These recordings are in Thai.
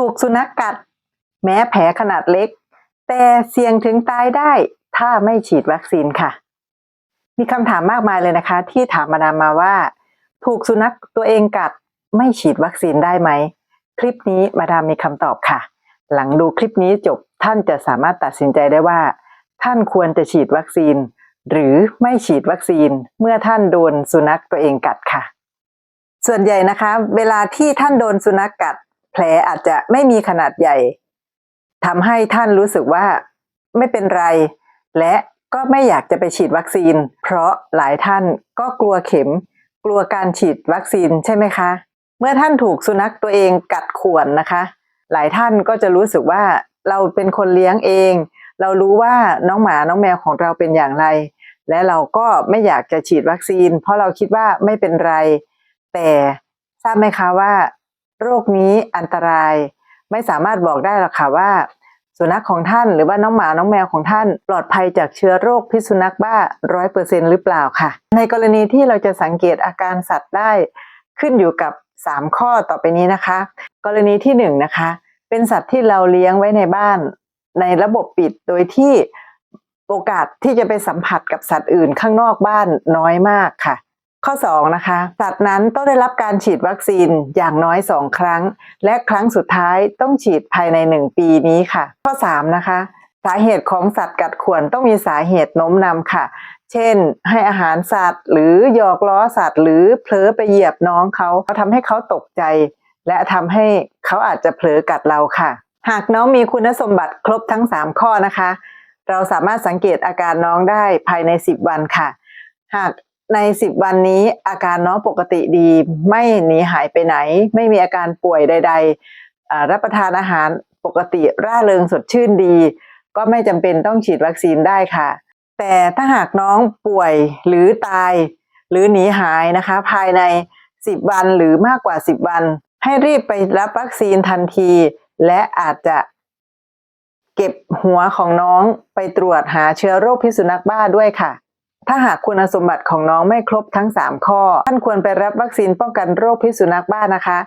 ถูกสุนัขกกัด แม้แผลขนาดเล็ก แต่เสี่ยงถึงตายได้ ถ้าไม่ฉีดวัคซีนค่ะ มีคำถามมากมายเลยนะคะ ที่ถามมาดามมาว่า ถูกสุนัขตัวเองกัด ไม่ฉีดวัคซีนได้ไหม คลิปนี้มาดามมีคำตอบค่ะ หลังดูคลิปนี้จบท่านจะสามารถตัดสินใจได้ว่า ท่านควรจะฉีดวัคซีน หรือไม่ฉีดวัคซีนเมื่อท่านโดนสุนัขตัวเองกัดค่ะ ส่วนใหญ่นะคะ เวลาที่ท่านโดนสุนัขกัด ผลอาจจะไม่มีขนาดใหญ่ทำให้ท่านรู้สึกว่าไม่เป็นไร และก็ไม่อยากจะไปฉีดวัคซีน เพราะหลายท่านก็กลัวเข็ม กลัวการฉีดวัคซีนใช่ไหมคะ เมื่อท่านถูกสุนัขตัวเองกัดข่วนนะคะ หลายท่านก็จะรู้สึกว่าเราเป็นคนเลี้ยงเอง เรารู้ว่าน้องหมาน้องแมวของเราเป็นอย่างไร และเราก็ไม่อยากจะฉีดวัคซีน เพราะเราคิดว่าไม่เป็นไร แต่ทราบไหมคะว่า โรคนี้อันตรายไม่สามารถบอกได้หรอกค่ะว่า สุนัขของท่านหรือว่าน้องหมาน้องแมวของท่าน ปลอดภัยจากเชื้อโรคพิษสุนัขบ้าร้อยเปอร์เซ็นหรือเปล่าค่ะ ในกรณีที่เราจะสังเกตอาการสัตว์ได้ขึ้นอยู่กับ 3 ข้อต่อไปนี้นะคะ กรณีที่1นนะคะ เป็นสัตว์ที่เราเลี้ยงไว้ในบ้าน ในระบบปิดโดยที่โอกาสที่จะไปสัมผัสกับสัตว์อื่นข้างนอกบ้านน้อยมากค่ะ ข้อ 2 นะคะสัตว์นั้นต้องได้รับการฉีดวัคซีนอย่างน้อย 2 ครั้ง และครั้งสุดท้ายต้องฉีดภายใน 1 ปีนี้ค่ะ ข้อ 3 นะคะ สาเหตุของสัตว์กัดข่วนต้องมีสาเหตุโน้มนำค่ะ เช่น ให้อาหารสัตว์ หรือหยอกล้อสัตว์ หรือเผลอไปเหยียบน้องเขาเขาทำให้เขาตกใจ และทำให้เขาอาจจะเผลอกัดเราค่ะ หากน้องมีคุณสมบัติครบทั้ง 3 ข้อนะคะ เราสามารถสังเกตอาการน้องได้ภายใน 10 วันค่ะ หาก ใน10วันนี้อาการน้องปกติดี ไม่หนีหายไปไหน ไม่มีอาการป่วยใด ๆ รับประทานอาหารปกติร่าเริงสดชื่นดี ก็ไม่จำเป็นต้องฉีดวัคซีนได้ค่ะ แต่ถ้าหากน้องป่วยหรือตาย หรือหนีหายนะคะ ภายใน 10 วันหรือมากกว่า 10 วัน ให้รีบไปรับวัคซีนทันที และอาจจะเก็บหัวของน้องไปตรวจหาเชื้อโรคพิษสุนัขบ้าด้วยค่ะ ถ้าหากคุณสมบัติของน้องไม่ครบทั้ง 3 ข้อ ท่านควรไปรับวัคซีนป้องกันโรคพิษสุนัขบ้านะคะ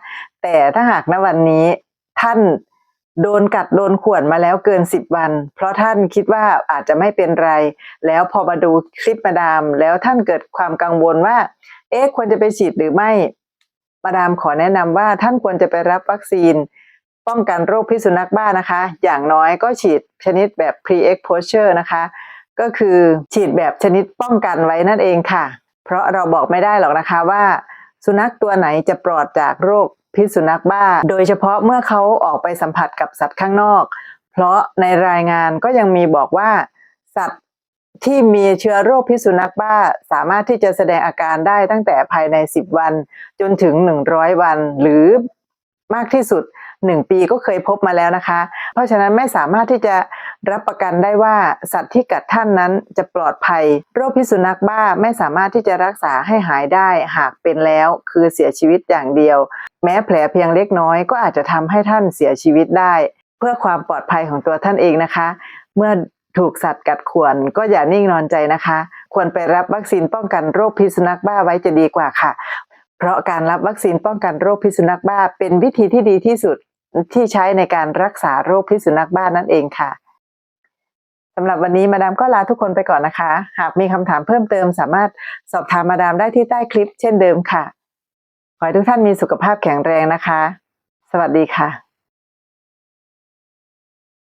แต่ถ้าหากณวันนี้ท่านโดนกัดโดนข่วนมาแล้วเกิน 10 วัน เพราะท่านคิดว่าอาจจะไม่เป็นไร แล้วพอมาดูคลิปมาดาม แล้วท่านเกิดความกังวลว่า เอ๊ะควรจะไปฉีดหรือไม่ มาดามขอแนะนำว่าท่านควรจะไปรับวัคซีน ป้องกันโรคพิษสุนัขบ้านะคะ อย่างน้อยก็ฉีดชนิดแบบ pre-exposure นะคะ ก็คือฉีดแบบชนิดป้องกันไว้นั่นเองค่ะ เพราะเราบอกไม่ได้หรอกนะคะว่า สุนัขตัวไหนจะปลอดจากโรคพิษสุนัขบ้า โดยเฉพาะเมื่อเขาออกไปสัมผัสกับสัตว์ข้างนอก เพราะในรายงานก็ยังมีบอกว่า สัตว์ที่มีเชื้อโรคพิษสุนัขบ้า สามารถที่จะแสดงอาการได้ตั้งแต่ภายใน 10 วัน จนถึง 100 วัน หรือมากที่สุด 1 ปีก็เคยพบมาแล้วนะคะ เพราะฉะนั้นไม่สามารถที่จะ รับประกันได้ว่าสัตว์ที่กัดท่านนั้นจะปลอดภัย โรคพิษสุนัขบ้าไม่สามารถที่จะรักษาให้หายได้หากเป็นแล้ว คือเสียชีวิตอย่างเดียว แม้แผลเพียงเล็กน้อยก็อาจจะทำให้ท่านเสียชีวิตได้ เพื่อความปลอดภัยของตัวท่านเองนะคะ เมื่อถูกสัตว์กัดข่วนก็อย่านิ่งนอนใจนะคะ ควรไปรับวัคซีนป้องกันโรคพิษสุนัขบ้าไว้จะดีกว่าค่ะ เพราะการรับวัคซีนป้องกันโรคพิษสุนัขบ้า เป็นวิธีที่ดีที่สุดที่ใช้ในการรักษาโรคพิษสุนัขบ้านั่นเองค่ะ สำหรับวันนี้มาดามก็ลาทุกคนไปก่อนนะคะ หากมีคำถามเพิ่มเติมสามารถสอบถามมาดามได้ที่ใต้คลิปเช่นเดิมค่ะ ขอให้ทุกท่านมีสุขภาพแข็งแรงนะคะ สวัสดีค่ะ